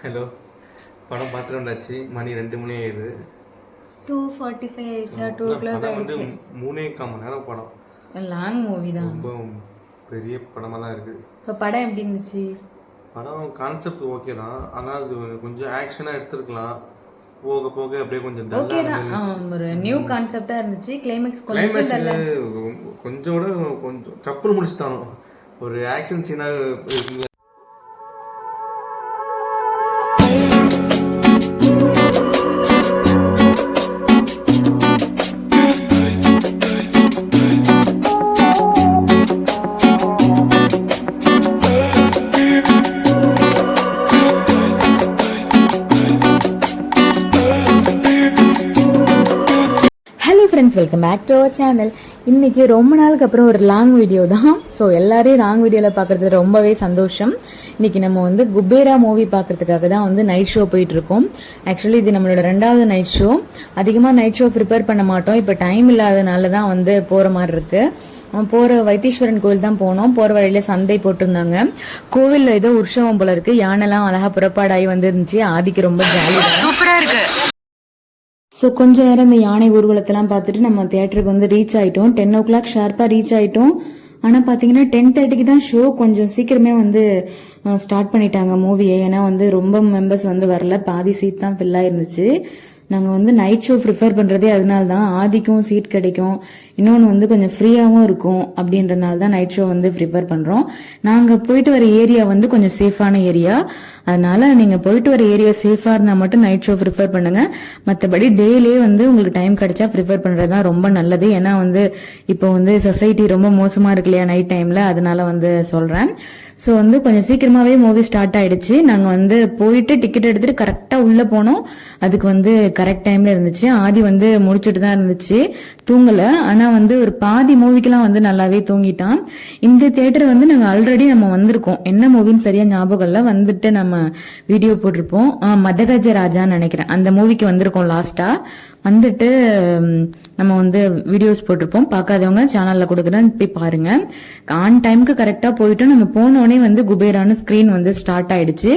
Hello படம் பார்த்துட்டு வந்தாச்சு. மணி ரெண்டு மணி ஆயிடுது. டூ ஃபார்ட்டி ஃபைவ் ஆயிடுச்சா டூ கிளாக் ஆயிடுச்சு. மூணே கால் மணி நேரம் படம். லாங் மூவி தான். ரொம்ப பெரிய படமாக தான் இருக்குது ஸோ படம் எப்படி இருந்துச்சு? படம் கான்செப்ட் ஓகே தான். ஆனால் அது கொஞ்சம் ஆக்ஷனாக எடுத்துருக்கலாம். போக போக அப்படியே கொஞ்சம் ஓகே தான். ஒரு நியூ கான்செப்டா இருந்துச்சு. கிளைமேக்ஸ் கொஞ்சம் கொஞ்சம் கூட கொஞ்சம் சப்புன்னு முடிச்சுட்டானோ. ஒரு ஆக்ஷன் சீனாக friends welcome back to our channel இன்றைக்கி ரொம்ப நாளுக்கு அப்புறம் ஒரு லாங் வீடியோ தான். ஸோ எல்லாரையும் லாங் வீடியோவில் பார்க்குறது ரொம்பவே சந்தோஷம். இன்றைக்கி நம்ம வந்து குபேரா மூவி பார்க்கறதுக்காக தான் வந்து நைட் ஷோ போயிட்டுருக்கோம் ஆக்சுவலி இது நம்மளோட ரெண்டாவது நைட் ஷோ அதிகமாக நைட் ஷோ ப்ரிப்பேர் பண்ண மாட்டோம். இப்போ டைம் இல்லாதனால தான் வந்து போகிற மாதிரி இருக்குது போகிற வைத்தீஸ்வரன் கோவில் தான் போனோம். போகிற வழியில் சந்தை போட்டிருந்தாங்க. கோவிலில் ஏதோ உற்சவம் போல இருக்குது யானைலாம் அழகாக புறப்பாடாகி வந்துருந்துச்சு. ஆதிக்கு ரொம்ப ஜாலியாக சூப்பராக இருக்குது ஸோ கொஞ்ச நேரம் இந்த யானை ஊர்வலத்தெல்லாம் பார்த்துட்டு நம்ம தியேட்டருக்கு வந்து ரீச் ஆயிட்டோம். டென் ஓ கிளாக் ஷார்ப்பாக ரீச் ஆயிட்டோம். ஆனால் பார்த்தீங்கன்னா டென் தேர்ட்டிக்கு தான் ஷோ கொஞ்சம் சீக்கிரமே வந்து ஸ்டார்ட் பண்ணிட்டாங்க மூவியை ஏன்னா வந்து ரொம்ப மெம்பர்ஸ் வந்து வரல. பாதி சீட் தான் ஃபில் ஆயிருந்துச்சு. நாங்கள் வந்து நைட் ஷோ ப்ரிஃபர் பண்ணுறதே அதனால தான் ஆதிக்கும் சீட் கிடைக்கும். இன்னொன்று வந்து கொஞ்சம் ஃப்ரீயாகவும் இருக்கும் அப்படின்றனால தான் நைட் ஷோ வந்து ப்ரிஃபர் பண்ணுறோம் நாங்கள் போயிட்டு வர ஏரியா வந்து கொஞ்சம் சேஃபான ஏரியா அதனால நீங்கள் போயிட்டு வர ஏரியா சேஃபாக இருந்தால் மட்டும் நைட் ஷோ ப்ரிஃபர் பண்ணுங்கள் மற்றபடி டேலே வந்து உங்களுக்கு டைம் கிடைச்சா ப்ரிஃபர் பண்ணுறது தான் ரொம்ப நல்லது. ஏன்னா வந்து இப்போ வந்து சொசைட்டி ரொம்ப மோசமாக இருக்கு இல்லையா நைட் டைமில் அதனால வந்து சொல்கிறேன் ஸோ வந்து கொஞ்சம் சீக்கிரமாகவே மூவி ஸ்டார்ட் ஆகிடுச்சு நாங்கள் வந்து போயிட்டு டிக்கெட் எடுத்துகிட்டு கரெக்டாக உள்ளே போனோம். அதுக்கு வந்து கரெக்ட் டைமில் இருந்துச்சு. ஆதி வந்து முடிச்சுட்டு தான் இருந்துச்சு. தூங்கலை. ஆனால் வந்து ஒரு பாதி மூவிக்கெல்லாம் வந்து நல்லாவே தூங்கிட்டான். இந்த தேட்டர் வந்து நாங்கள் ஆல்ரெடி நம்ம வந்திருக்கோம். என்ன மூவின்னு சரியா ஞாபகம் இல்லை. வந்துட்டு நம்ம வீடியோ போட்டிருப்போம். மதகஜ ராஜான்னு நினைக்கிறேன். அந்த மூவிக்கு வந்திருக்கோம் லாஸ்டா வந்துட்டு நம்ம வந்து வீடியோஸ் போட்டிருப்போம். பார்க்காதவங்க சேனலில் கொடுக்குறேன். போய் பாருங்க. ஆன் டைமுக்கு கரெக்டாக போயிட்டு நம்ம போனோடனே வந்து குபேரான ஸ்க்ரீன் வந்து ஸ்டார்ட் ஆயிடுச்சு.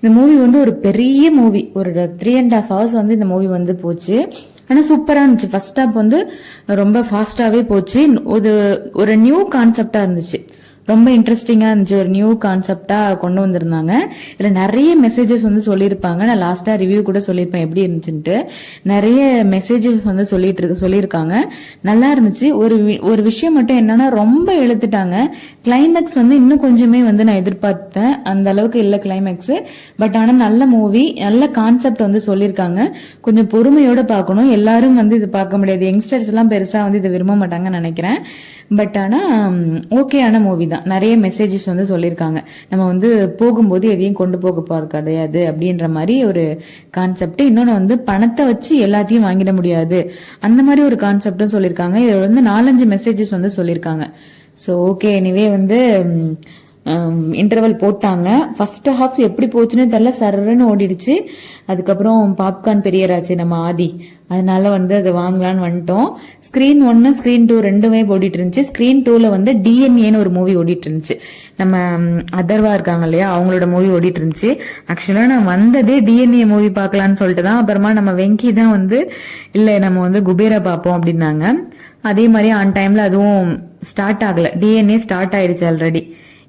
இந்த மூவி வந்து ஒரு பெரிய மூவி ஒரு த்ரீ அண்ட் ஹாஃப் ஹவர்ஸ் வந்து இந்த மூவி வந்து போச்சு. ஆனால் சூப்பராக இருந்துச்சு. ஃபர்ஸ்ட் ஹாப் வந்து ரொம்ப ஃபாஸ்ட்டாகவே போச்சு. ஒரு ஒரு நியூ கான்செப்டாக இருந்துச்சு. ரொம்ப இன்ட்ரெஸ்டிங்கா இருந்துச்சு. ஒரு நியூ கான்செப்டா கொண்டு வந்திருந்தாங்க. இதுல நிறைய மெசேஜஸ் வந்து சொல்லியிருப்பாங்க. நான் லாஸ்டா ரிவ்யூ கூட சொல்லியிருப்பேன் எப்படி இருந்துச்சுன்ட்டு. நிறைய மெசேஜஸ் வந்து சொல்லிட்டு இருக்கு சொல்லியிருக்காங்க. நல்லா இருந்துச்சு. ஒரு வி- ஒரு விஷயம் மட்டும் என்னன்னா ரொம்ப இழுத்துட்டாங்க. கிளைமேக்ஸ் வந்து இன்னும் கொஞ்சமே வந்து நான் எதிர்பார்த்தேன். அந்த அளவுக்கு இல்லை கிளைமேக்ஸ் பட் ஆனா நல்ல மூவி நல்ல கான்செப்ட் வந்து சொல்லியிருக்காங்க. கொஞ்சம் பொறுமையோட பார்க்கணும். எல்லாரும் வந்து இது பார்க்க முடியாது. யங்ஸ்டர்ஸ் எல்லாம் பெருசா வந்து இதை விரும்ப மாட்டாங்கன்னு நினைக்கிறேன். பட் ஆனால் ஓகேயான மூவி தான். நிறைய மெசேஜஸ் வந்து சொல்லியிருக்காங்க. நம்ம வந்து போகும்போது எதையும் கொண்டு போக போறது கிடையாது அப்படின்ற மாதிரி ஒரு கான்செப்ட் இன்னொன்று வந்து பணத்தை வச்சு எல்லாத்தையும் வாங்கிட முடியாது. அந்த மாதிரி ஒரு கான்செப்டும் சொல்லியிருக்காங்க. இதில் வந்து நாலஞ்சு மெசேஜஸ் வந்து சொல்லியிருக்காங்க. ஸோ ஓகே எனிவே வந்து இன்டர்வல் போட்டாங்க. ஃபர்ஸ்ட் ஹாஃப் எப்படி போச்சுன்னு தெரில சர்ன்னு ஓடிடுச்சு. அதுக்கப்புறம் பாப்கார்ன் பெரியராச்சு நம்ம ஆதி. அதனால வந்து அதை வாங்கலான்னு வந்துட்டோம். ஸ்க்ரீன் ஒன்று ஸ்க்ரீன் டூ ரெண்டுமே ஓடிட்டு இருந்துச்சு. ஸ்க்ரீன் டூவில் வந்து டிஎன்ஏன்னு ஒரு மூவி ஓடிட்டு இருந்துச்சு. நம்ம அதர்வா இருக்காங்க இல்லையா அவங்களோட மூவி ஓடிட்டு இருந்துச்சு. ஆக்சுவலாக நான் வந்ததே டிஎன்ஏ மூவி பார்க்கலான்னு சொல்லிட்டு தான். அப்புறமா நம்ம வெங்கி தான் வந்து இல்லை நம்ம வந்து குபேரா பார்ப்போம் அப்படின்னாங்க. அதே மாதிரி ஆன் டைம்ல அதுவும் ஸ்டார்ட் ஆகல. டிஎன்ஏ ஸ்டார்ட் ஆயிடுச்சு ஆல்ரெடி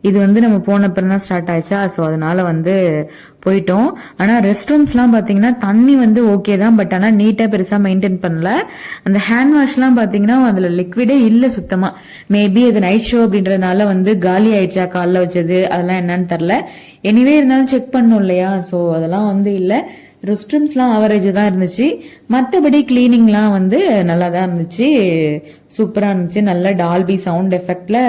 இது வந்து நம்ம போனப்புறம் தான் ஸ்டார்ட் ஆயிடுச்சா? ஸோ அதனால வந்து போயிட்டோம். ஆனால் ரெஸ்ட் ரூம்ஸ்லாம் பார்த்தீங்கன்னா தண்ணி வந்து ஓகே தான். பட் ஆனால் நீட்டாக பெருசாக மெயின்டைன் பண்ணல. அந்த ஹேண்ட் வாஷ்லாம் பார்த்தீங்கன்னா அதில் லிக்விடே இல்லை சுத்தமாக மேபி அது நைட் ஷோ அப்படின்றதுனால வந்து காலி ஆயிடுச்சா? காலைல வச்சது அதெல்லாம் என்னன்னு தெரில எனிவே இருந்தாலும் செக் பண்ணும் இல்லையா? ஸோ அதெல்லாம் வந்து இல்லை. ரெஸ்ட் ரூம்ஸ்லாம் ஆவரேஜ் தான் இருந்துச்சு. மற்றபடி கிளீனிங்லாம் வந்து நல்லா தான் இருந்துச்சு. சூப்பராக இருந்துச்சு. நல்ல டால்பி சவுண்ட் எஃபெக்டில்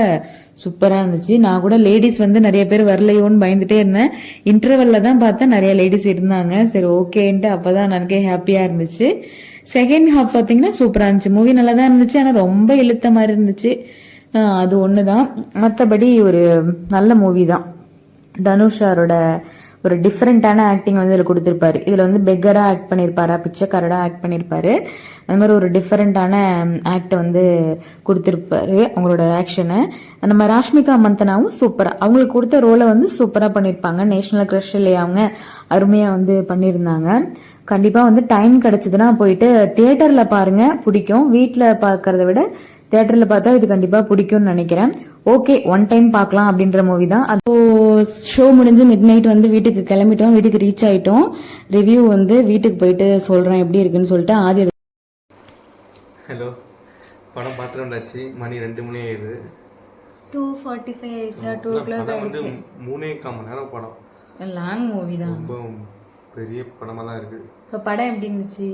சூப்பராக இருந்துச்சு. நான் கூட லேடிஸ் வந்து நிறைய பேர் வரலையோன்னு பயந்துட்டே இருந்தேன். இன்டர்வெல்ல தான் பார்த்தா நிறைய லேடிஸ் இருந்தாங்க. சரி ஓகேன்ட்டு அப்பதான் எனக்கே ஹாப்பியாக இருந்துச்சு. செகண்ட் ஹாஃப் பார்த்தீங்கன்னா சூப்பராக இருந்துச்சு. மூவி நல்லா தான் இருந்துச்சு. ஆனால் ரொம்ப இழுத்த மாதிரி இருந்துச்சு. அது ஒன்று தான் மற்றபடி ஒரு நல்ல மூவி தான். தனுஷாரோட ஒரு டிஃப்ரெண்ட்டான ஆக்டிங் வந்து இதில் கொடுத்துருப்பாரு. இதில் வந்து பெக்கராக ஆக்ட் பண்ணியிருப்பாரா பிச்சைக்காரடாக ஆக்ட் பண்ணியிருப்பாரு அந்த மாதிரி ஒரு டிஃப்ரெண்ட்டான ஆக்டை வந்து கொடுத்துருப்பாரு அவங்களோட ஆக்ஷனை நம்ம ராஷ்மிகா மந்தனாவும் சூப்பராக அவங்களுக்கு கொடுத்த ரோலை வந்து சூப்பராக பண்ணியிருப்பாங்க நேஷனல் க்ரஷ் இல்லையா அவங்க அருமையாக வந்து பண்ணியிருந்தாங்க கண்டிப்பாக வந்து டைம் கிடச்சிதுன்னா போயிட்டு தியேட்டரில் பாருங்கள் பிடிக்கும். வீட்டில் பார்க்கறத விட தியேட்டரில் பார்த்தா இது கண்டிப்பாக பிடிக்கும்னு நினைக்கிறேன். ஓகே ஒன் டைம் பார்க்கலாம் அப்படின்ற மூவி தான். அது ஷோ முடிஞ்சு மிட் நைட் வந்து வீட்டுக்கு கிளம்பிட்டோம். வீட்டுக்கு ரீச் ஆயிட்டோம். ரிவ்யூ வந்து வீட்டுக்கு போயிட்டு சொல்கிறேன் எப்படி இருக்குன்னு சொல்லிட்டு ஆதி ஹலோ படம் பார்த்துட்டு வந்தாச்சு. மணி ரெண்டு மணி ஆயிடுது. டூ ஃபார்ட்டி ஃபைவ் ஆயிடுச்சா. டூ ஓ கிளாக் படம் வந்து மூணே கால் மணி நேரம் படம். லாங் மூவி தான். ரொம்ப பெரிய படமாக தான் இருக்குது ஸோ படம் எப்படி இருந்துச்சு?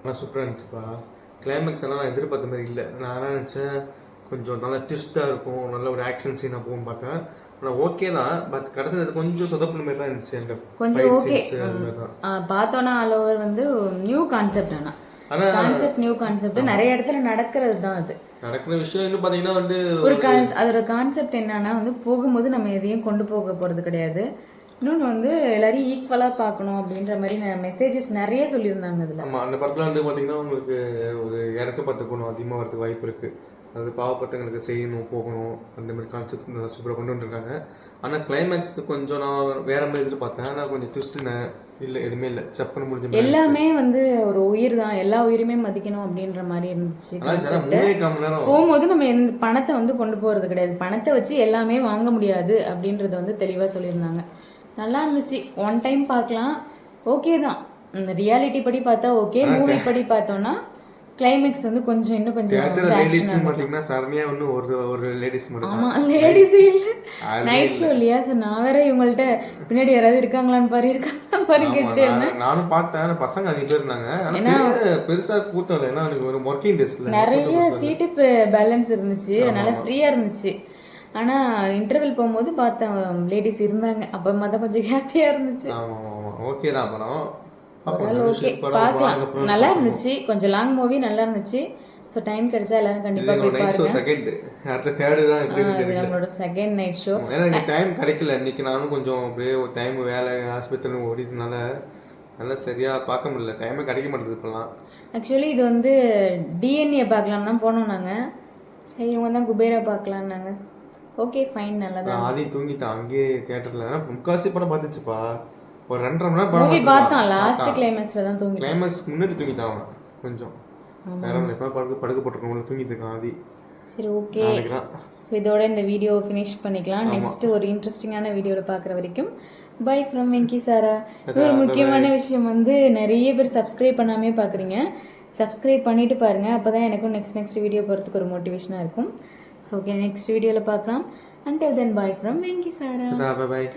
ஆனால் சூப்பராக இருந்துச்சுப்பா. கிளைமேக்ஸ் எல்லாம் நான் எதிர்பார்த்த மாதிரி இல்லை. நான் என்ன நினச்சேன் கொஞ்சம் நல்லா ட்விஸ்ட்டாக இருக்கும். நல்ல ஒரு ஆக்ஷன் சீனாக போகும் பார்த்தேன். ஆனால் ஓகே தான். பட் கடைசியில் அது கொஞ்சம் சொதப்பின மாதிரி தான் இருந்துச்சு அந்த கொஞ்சம் ஆ, பார்த்தோன்னா ஆல் ஓவர் வந்து நியூ கான்செப்ட் ஆனால் கான்செப்ட் நியூ கான்செப்ட் நிறைய இடத்துல நடக்கிறது தான் அது. நடக்கிற விஷயம் இன்னும் பார்த்தீங்கன்னா வந்து ஒரு அதோட கான்செப்ட் என்னன்னா வந்து போகும்போது நம்ம எதையும் கொண்டு போக போகிறது கிடையாது. இன்னொன்று வந்து எல்லாரையும் ஈக்குவலாக பார்க்கணும் அப்படின்ற மாதிரி மெசேஜஸ் நிறைய சொல்லியிருந்தாங்க அதில். ஆமாம் அந்த படத்தில் வந்து பார்த்தீங்கன்னா உங்களுக்கு ஒரு இறக்கப்பட்ட குணம் அதிகமாக வரதுக்கு வாய்ப்பு இருக்குது அதாவது பாவப்பட்டவங்களுக்கு செய்யணும் போகணும் அந்த மாதிரி கான்செப்ட் நல்லா சூப்பராக கொண்டு வந்துருக்காங்க. ஆனால் கிளைமேக்ஸ் கொஞ்சம் நான் வேற மாதிரி எதிர்பார்த்தேன் ஆனால் கொஞ்சம் ட்விஸ்ட் இல்லை எதுவுமே இல்லை. சப்பன முடிஞ்ச எல்லாமே வந்து ஒரு உயிர் தான். எல்லா உயிருமே மதிக்கணும் அப்படின்ற மாதிரி இருந்துச்சு போகும்போது நம்ம எந்த பணத்தை வந்து கொண்டு போகிறது கிடையாது. பணத்தை வச்சு எல்லாமே வாங்க முடியாது அப்படின்றத வந்து தெளிவாக சொல்லியிருந்தாங்க. நல்லா இருந்துச்சு. ஒன் டைம் பார்க்கலாம். ஓகே தான். இந்த ரியாலிட்டி படி பார்த்தா ஓகே மூவி படி பார்த்தோம்னா கிளைமேக்ஸ் வந்து கொஞ்சம் இன்னும் கொஞ்சம் லேடிஸ் பார்த்தீங்கன்னா சரணியா ஒன்று ஒரு ஒரு லேடிஸ் மட்டும் ஆமா லேடிஸ் இல்ல. நைட் ஷோ இல்லையா? சார் நான் வேற இவங்கள்ட்ட பின்னாடி யாராவது இருக்காங்களான்னு பாரு இருக்காங்களான்னு பாரு கேட்டு நான் நானும் பார்த்தேன். பசங்க அதிக பேர் இருந்தாங்க. பெரிய- பெருசா கூட்டம் இல்லை. ஏன்னா ஒரு ஒர்க்கிங் டேஸ்ல நிறைய சீட்டு பேலன்ஸ் இருந்துச்சு. அதனால ஃப்ரீயா இருந்துச்சு. ஆனா இன்டர்வெல் போகும்போது பார்த்தேன் லேடிஸ் இருந்தாங்க. அப்பமா தான் கொஞ்சம் ஹாப்பியா இருந்துச்சு. ஆமா ஆமா ஆமா. ஓகே தான். படம் ஓரளவு ஓகே பார்க்கலாம். நல்லா இருந்துச்சு. கொஞ்சம் லாங் மூவி நல்லா இருந்துச்சு. ஸோ டைம் கிடைச்சா எல்லாரும் கண்டிப்பா போய் பாருங்க. செகண்ட் அடுத்த தேர்டு தான் இது நம்மளோட செகண்ட் நைட் ஷோ ஏன்னா எனக்கு டைம் கிடைக்கல. இன்னைக்கு நானும் கொஞ்சம் அப்படியே ஒரு டைம் வேலை ஆஸ்பத்திரி ஓடிதுனால நல்லா சரியா பார்க்க முடியல. டைமே கிடைக்க மாட்டேங்குது இப்பெல்லாம். ஆக்சுவலி இது வந்து டிஎன்ஏ பார்க்கலாம் தான் போனோம் நாங்கள் இவங்க தான் குபேரா பார்க்கலான்னாங்க. ஓகே ஃபைன் நல்லா தான் ஆதி தூங்கிட்டான் அங்கேயே தியேட்டர்ல ஏன்னா முக்காசி படம் பார்த்துச்சுப்பா. ஒரு ரெண்டரை மணி நேரம் மூவி. பார்த்தோம் லாஸ்ட் கிளைமேக்ஸ்ல தான் தூங்கி கிளைமேக்ஸ்க்கு முன்னாடி தூங்கிட்டான் அவன் கொஞ்சம். வேற எப்போ படுக்க படுக்க போட்டுருக்கோம் தூங்கிட்டு இருக்கான் ஆதி. சரி ஓகே. ஸோ இதோட இந்த வீடியோ ஃபினிஷ் பண்ணிக்கலாம். நெக்ஸ்ட் ஒரு இன்ட்ரெஸ்டிங்கான வீடியோவில் பார்க்குற வரைக்கும். பை ஃப்ரம் வெங்கி சாரா ஒரு முக்கியமான விஷயம் வந்து நிறைய பேர் சப்ஸ்கிரைப் பண்ணாமே பார்க்குறீங்க. சப்ஸ்கிரைப் பண்ணிட்டு பாருங்க. அப்போ தான் எனக்கும் நெக்ஸ்ட் நெக்ஸ்ட் வீடியோ போகிறதுக்கு ஒரு மோட்டிவேஷனாக இருக்கும். ஸோ ஓகே நெக்ஸ்ட் வீடியோவில் பார்க்கலாம். Until then bye from Venky Sarah bye